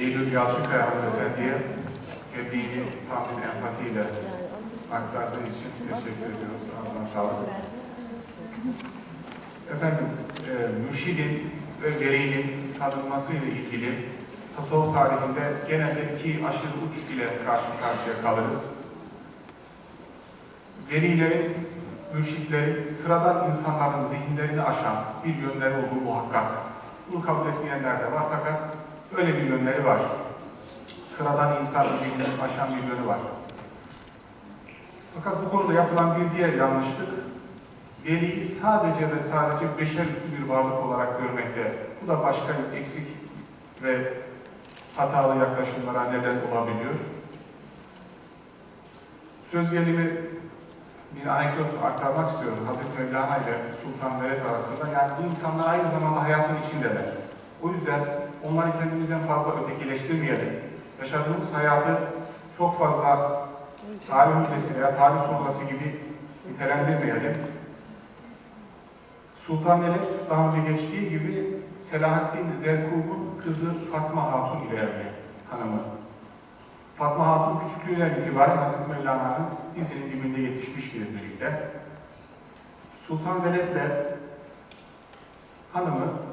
Eylül Yalçınkaya Hanımefendi'ye tebliğini tam bir empatiyle aktardığı için teşekkür ediyoruz. Ağzına sağlık. Efendim, e, mürşidin ve velinin tanınmasıyla ilgili tasavvuf tarihinde genelde iki aşırı uç ile karşı karşıya kalırız. Velilerin, mürşitlerin sıradan insanların zihinlerini aşan bir yönleri olduğu muhakkak. Bunu kabul etmeyenler de var fakat öyle bir yönleri var. Sıradan insan zihnini aşan bir yönü var. Fakat bu konuda yapılan bir diğer yanlışlık, veliyi sadece ve sadece beşer üstü bir varlık olarak görmekte. Bu da başka eksik ve hatalı yaklaşımlara neden olabiliyor. Söz gelimi bir anekdot aktarmak istiyorum. Hazreti Mevlana ile Sultan Veled arasında. Yani bu insanlar aynı zamanda hayatın içindeler. O yüzden onları kendimizden fazla ötekileştirmeyelim. Yaşadığımız hayatı çok fazla tarih ülkesi veya tarih sonrası gibi nitelendirmeyelim. Sultan Veled daha önce geçtiği gibi Selahaddin Zerkub'un kızı Fatma Hatun ile evli hanımı. Fatma Hatun küçüklüğünden itibaren Hazreti Mevlana'nın dizinin dibinde yetişmiş bir birlikte. Sultan Veled'le hanımı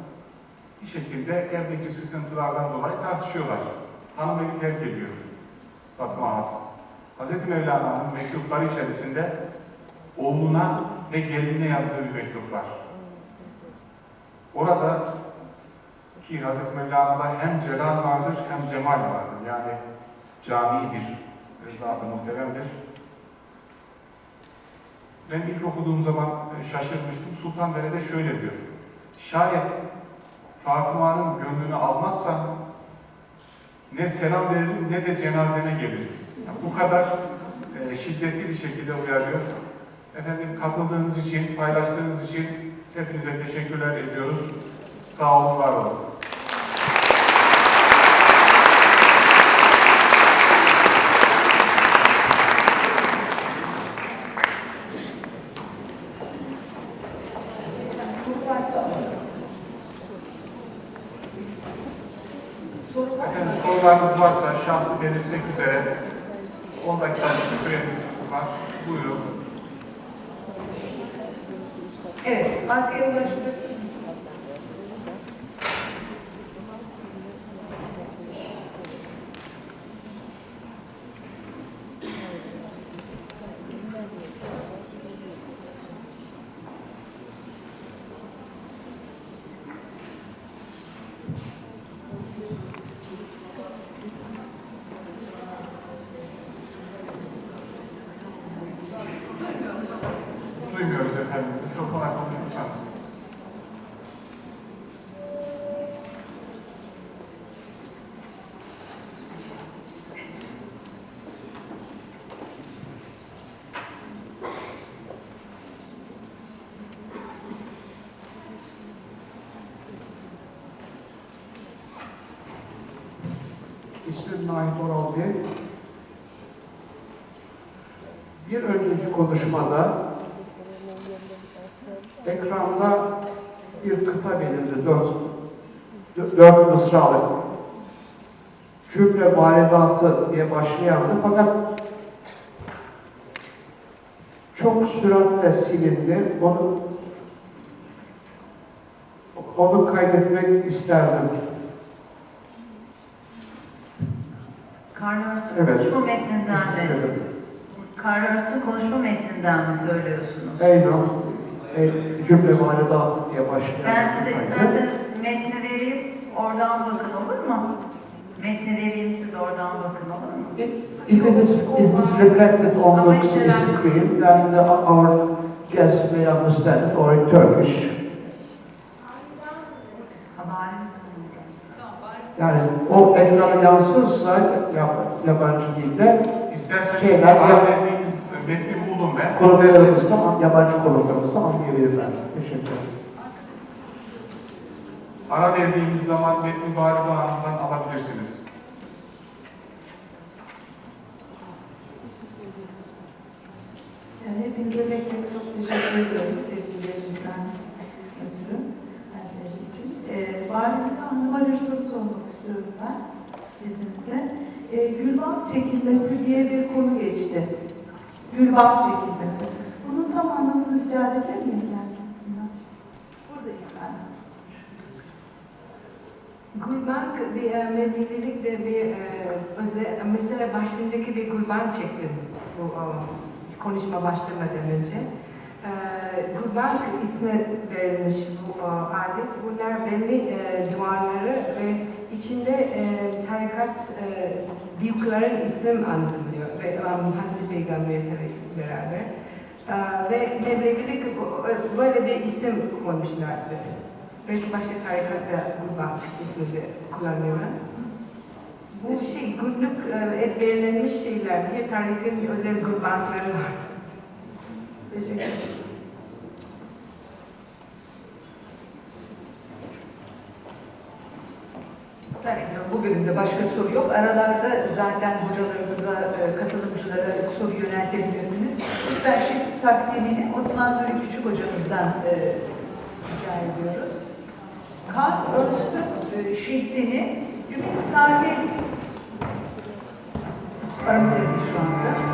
bir şekilde evdeki sıkıntılardan dolayı tartışıyorlar. Hanım evi terk ediyor Fatma Hatun. Hazreti Mevlana'nın mektupları içerisinde oğluna ve gelinine yazdığı bir mektup var. Orada ki Hazreti Mevlana'da hem celal vardır hem cemal vardır. Yani cami bir zat-ı muhteremdir. Ben ilk okuduğum zaman e, şaşırmıştım. Sultan Veled'e şöyle diyor. Şayet Fatıma'nın gönlünü almazsan ne selam veririm ne de cenazene gelirim. Yani bu kadar e, şiddetli bir şekilde uyarıyor. Efendim katıldığınız için, paylaştığınız için hepinize teşekkürler ediyoruz. Sağ olun, var olun. Soru varsa Soru var Efendim sorularınız varsa şahsı üzere 10 dakikalık süremiz var. Buyurun. Evet, arkaya ulaştık. İsmim Naim Oral. Bir önceki konuşmada ekranda bir kıta verildi. Dört, dört mısralık. Cümle validatı diye başlayandı. Fakat çok süratle silindi. Onu onu kaydetmek isterdim. Karl Örst'ün Evet. konuşma metninden mi? ederim. Karl Örst'ün konuşma metninden mi söylüyorsunuz? En az e, cümle validat diye başlayan. Ben size isterseniz metni vereyim, oradan bakın olur mu? Metni vereyim, siz oradan bakın olur mu? If it is, if it's reflected on the screen, the, our guests may understand it, or in Turkish. Haberim. Yani o ekrana yansırsa yap, yabancı dilde İsterseniz Şeyler verdiğimiz metni buldum ben. konuklarımız da, yabancı konuklarımız da anlayabilirler. Teşekkür ederim. Ara verdiğimiz zaman metni Galiba Hanım'dan alabilirsiniz. Yani hepinize çok teşekkür ediyorum tepkilerinizden ötürü her şey için. Ee, Valide Hanım'a bir soru sormak istiyorum ben izninizle. E, çekilmesi diye bir konu geçti. Gülbak çekilmesi. Bunun tam anlamını rica edebilir miyim kendisinden? Buradayım ben. Kurban bir e, medenilikte bir e, özel, mesela başındaki bir kurban çektim bu e, konuşma başlamadan önce. Kurban ismi verilmiş bu e, adet. Bunlar belli e, duaları ve içinde e, tarikat e, büyüklerin isim anlatılıyor ve um, Hazreti Peygamber tabii beraber. E, ve Mevlevilik böyle bir isim koymuşlardı. Belki başka tarikatta kurban ismi de kullanıyorlar. Bu şey günlük e, ezberlenmiş şeyler. Bir tarihin özel kurbanları var. Teşekkür ederim. Zannediyorum bölümde başka soru yok. Aralarda zaten hocalarımıza, e, katılımcılara soru yöneltebilirsiniz. Lütfen şimdi takdimini Osman Nuri Küçük hocamızdan e, rica ediyoruz. Kant Öztürk e, şiddini Ümit Sahil aramızda şu anda.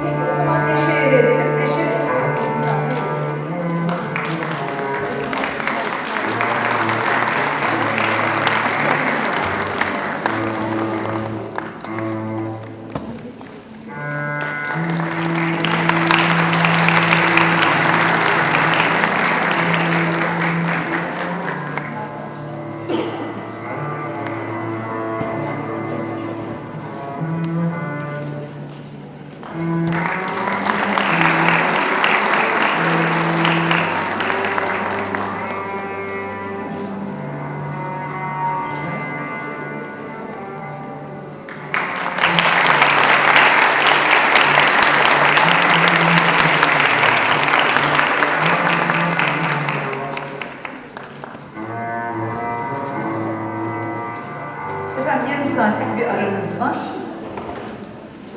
Efendim yarım saatlik bir aranız var.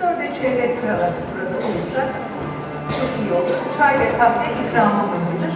Dörde çeyrek kala burada olursak çok iyi olur. Çay ve kahve ikramımızdır.